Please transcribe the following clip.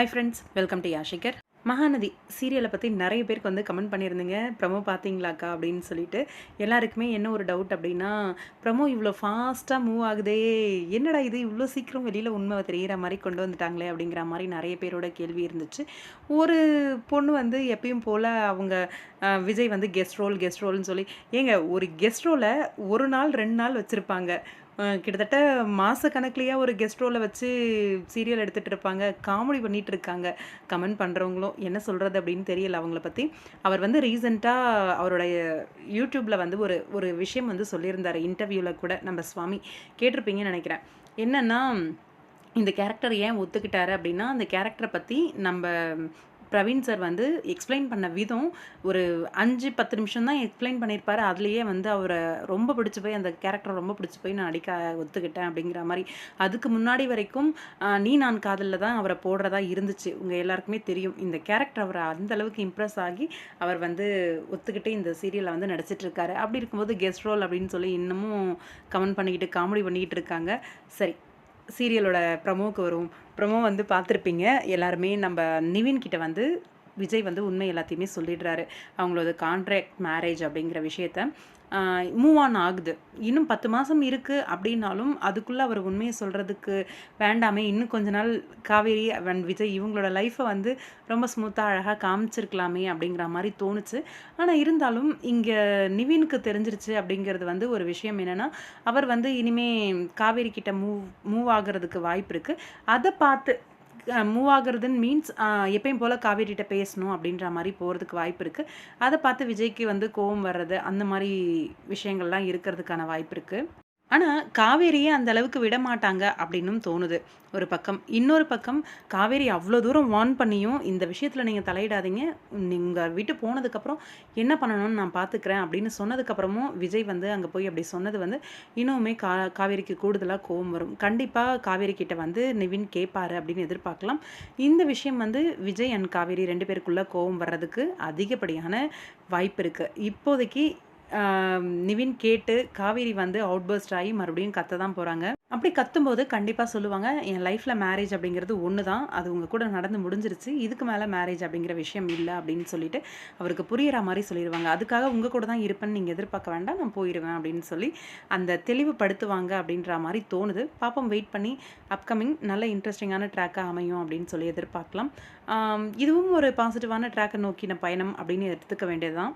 Hi friends welcome to யாஷிகர் மகாநதி சீரியலை பற்றி நிறைய பேருக்கு வந்து கமெண்ட் பண்ணியிருந்தீங்க. ப்ரமோ பார்த்தீங்களாக்கா அப்படின்னு சொல்லிட்டு. எல்லாருக்குமே என்ன ஒரு டவுட் அப்படின்னா ப்ரமோ இவ்வளோ ஃபாஸ்ட்டாக மூவ் ஆகுதே. என்னடா இது? இவ்வளோ சீக்கிரம் வெளியில் உண்மை தெரிகிற மாதிரி கொண்டு வந்துட்டாங்களே அப்படிங்கிற மாதிரி நிறைய பேரோட கேள்வி இருந்துச்சு. ஒரு பொண்ணு வந்து எப்பயும் போல் அவங்க விஜய் வந்து கெஸ்ட் ரோல் கெஸ்ட் ரோல்னு சொல்லி ஏங்க ஒரு கெஸ்ட் ரோலை ஒரு நாள் ரெண்டு நாள் வச்சுருப்பாங்க. கிட்டத்தட்ட மாத ஒரு கெஸ்ட் ரோலை வச்சு சீரியல் எடுத்துகிட்டு இருப்பாங்க. காமெடி பண்ணிட்டு இருக்காங்க. கமெண்ட் பண்ணுறவங்களும் என்ன சொல்கிறது அப்படின்னு தெரியல அவங்கள பற்றி அவர் வந்து ரீசெண்டாக அவருடைய யூடியூப்பில் வந்து ஒரு ஒரு விஷயம் வந்து சொல்லியிருந்தார். இன்டர்வியூவில் கூட நம்ம சுவாமி கேட்டிருப்பீங்கன்னு நினைக்கிறேன். என்னென்னா இந்த கேரக்டர் ஏன் ஒத்துக்கிட்டாரு அப்படின்னா அந்த கேரக்டரை பற்றி நம்ம பிரவீன் சார் வந்து எக்ஸ்பிளைன் பண்ண விதம் ஒரு அஞ்சு பத்து நிமிஷம் தான் எக்ஸ்பிளைன் பண்ணியிருப்பாரு அதுலேயே வந்து அவரை ரொம்ப பிடிச்சி போய் அந்த கேரக்டர் ரொம்ப பிடிச்சி போய் நான் அடிக்க ஒத்துக்கிட்டேன் அப்படிங்கிற மாதிரி. அதுக்கு முன்னாடி வரைக்கும் நீ நான் காதலில் தான் அவரை போடுறதா இருந்துச்சு. உங்கள் எல்லாருக்குமே தெரியும். இந்த கேரக்டர் அவரை அந்த அளவுக்கு இம்ப்ரெஸ் ஆகி அவர் வந்து ஒத்துக்கிட்டு இந்த சீரியலை வந்து நடிச்சிட்ருக்காரு அப்படி இருக்கும்போது கெஸ்ட் ரோல் அப்படின்னு சொல்லி இன்னமும் கமெண்ட் பண்ணிக்கிட்டு காமெடி பண்ணிக்கிட்டு இருக்காங்க. சரி சீரியலோட ப்ரமோவுக்கு வரும். ப்ரமோ வந்து பார்த்துருப்பீங்க. எல்லாருமே நம்ம நிவின் கிட்ட வந்து விஜய் வந்து உண்மை எல்லாத்தையுமே சொல்லிடுறாரு. அவங்களோட கான்ட்ராக்ட் மேரேஜ் அப்படிங்கிற விஷயத்த. மூவ் ஆன் ஆகுது. இன்னும் பத்து மாதம் இருக்குது அப்படின்னாலும் அதுக்குள்ளே அவர் உண்மையை சொல்கிறதுக்கு வேண்டாமே. இன்னும் கொஞ்ச நாள் காவேரி அண்ட் விஜய் இவங்களோட லைஃப்பை வந்து ரொம்ப ஸ்மூத்தாக அழகாக காமிச்சிருக்கலாமே அப்படிங்கிற மாதிரி தோணுச்சு. ஆனால் இருந்தாலும் இங்கே நிவினுக்கு தெரிஞ்சிருச்சு அப்படிங்கிறது வந்து ஒரு விஷயம் என்னென்னா அவர் வந்து இனிமே காவேரி கிட்ட மூவ் மூவ் ஆகிறதுக்கு வாய்ப்பு இருக்குது அதை பார்த்து மூவ் ஆகுறதுன்னு மீன்ஸ் எப்பயும் போல் காவேரிகிட்ட பேசணும் அப்படின்ற மாதிரி போகிறதுக்கு வாய்ப்பு இருக்குது அதை பார்த்து விஜய்க்கு வந்து கோவம் வர்றது அந்த மாதிரி விஷயங்கள்லாம் இருக்கிறதுக்கான வாய்ப்பு இருக்குது ஆனால் காவேரியை அந்த அளவுக்கு விட மாட்டாங்க அப்படின்னும் தோணுது. ஒரு பக்கம் இன்னொரு பக்கம் காவேரி அவ்வளோ தூரம் வார்ன் பண்ணியும் இந்த விஷயத்தில் நீங்கள் தலையிடாதீங்க. நீங்கள் விட்டு போனதுக்கப்புறம் என்ன பண்ணணும்னு நான் பார்த்துக்கிறேன் அப்படின்னு சொன்னதுக்கப்புறமும் விஜய் வந்து அங்கே போய் அப்படி சொன்னது வந்து இன்னுமே கா காவேரிக்கு கூடுதலாக கோவம் வரும். கண்டிப்பாக காவேரி கிட்ட வந்து நிவின் கேட்பாரு அப்படின்னு எதிர்பார்க்கலாம். இந்த விஷயம் வந்து விஜய் அண்ட் காவேரி ரெண்டு பேருக்குள்ளே கோவம் வர்றதுக்கு அதிகப்படியான வாய்ப்பு இருக்குது இப்போதைக்கு நிவின் கேட்டு காவேரி வந்து அவுட் பர்ஸ்ட் ஆகி மறுபடியும் கத்த தான் போகிறாங்க அப்படி கத்தும்போது கண்டிப்பாக சொல்லுவாங்க என் லைஃப்பில் மேரேஜ் அப்படிங்கிறது ஒன்று தான் அது உங்கள் கூட நடந்து முடிஞ்சிருச்சு. இதுக்கு மேலே மேரேஜ் அப்படிங்கிற விஷயம் இல்லை அப்படின்னு சொல்லிட்டு அவருக்கு புரியிற மாதிரி சொல்லிடுவாங்க அதுக்காக உங்கள் கூட தான் இருப்பேன்னு நீங்கள் எதிர்பார்க்க வேண்டாம். நான் போயிடுவேன் அப்படின்னு சொல்லி அந்த தெளிவுபடுத்துவாங்க அப்படின்ற மாதிரி தோணுது. பாப்போம் வெயிட் பண்ணி அப்கமிங் நல்ல இன்ட்ரெஸ்டிங்கான ட்ராக்காக அமையும் அப்படின்னு சொல்லி எதிர்பார்க்கலாம். இதுவும் ஒரு பாசிட்டிவான ட்ராக்கை நோக்கின பயணம் அப்படின்னு எடுத்துக்க வேண்டியதுதான்.